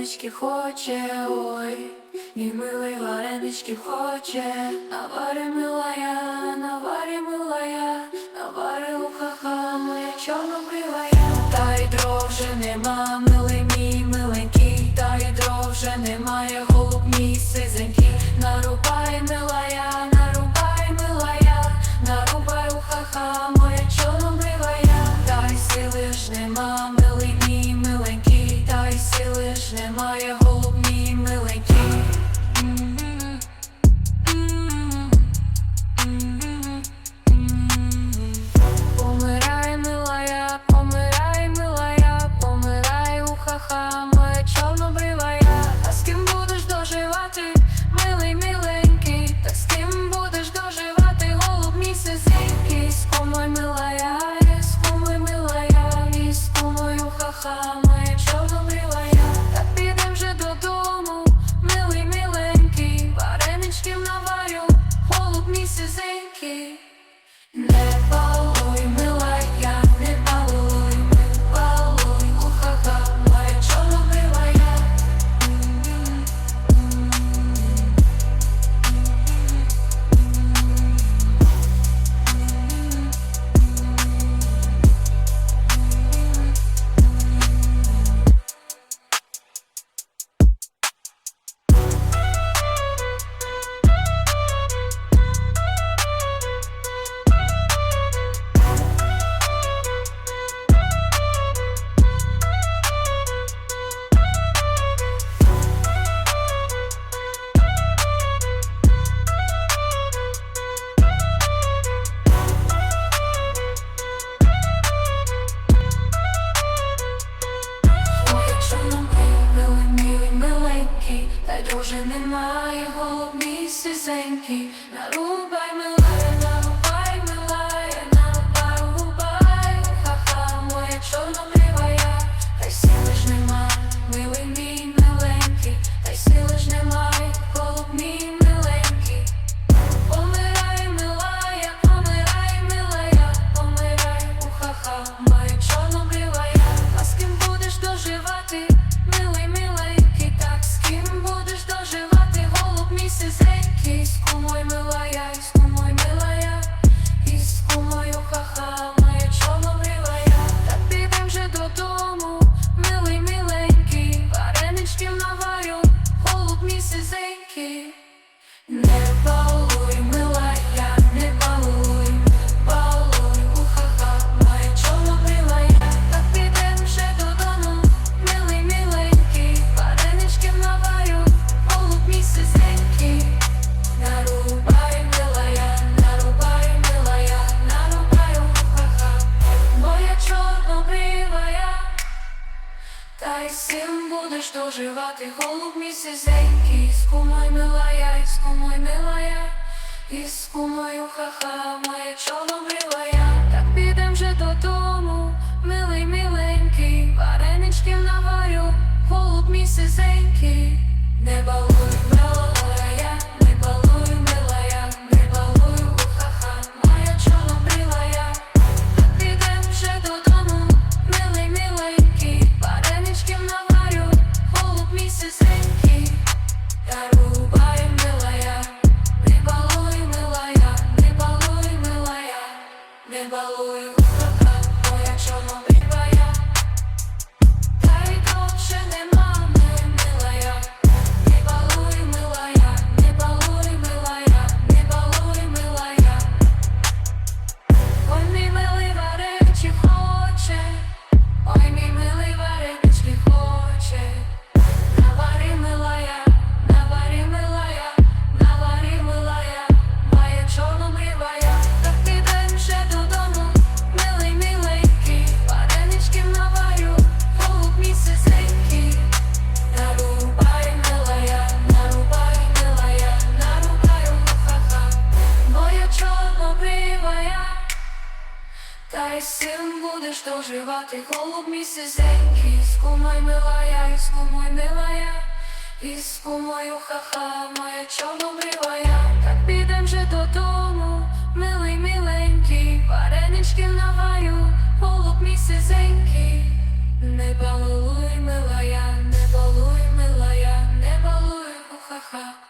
варенички хоче, ой, і милий варенички хоче, навари милая, навари милая, навари хаха, моя чорнобривая. Та й дров вже нема, милий мій, миленький, та й дров вже немає. Моя мене немає голуб мій сисенький, нарубай мило. me since thinking never что жива ты, голубь мій сизенький, Иску мой милая, иску мой милая, Иску мою ха-ха, моя чорнобрілая Так підем же додому, милий, миленький, Варенички наварю, голубь мій сизенький, не балуй, брала. Цим будеш доживати холод місяценький Іску мой милая, іску мой милая, Іску мою ха-ха, моя чорнобривая Так підем же додому, милий миленький, Варенички наваю, голуб місяценький Не балуй, милая, не балуй, милая, не балуй, уха-ха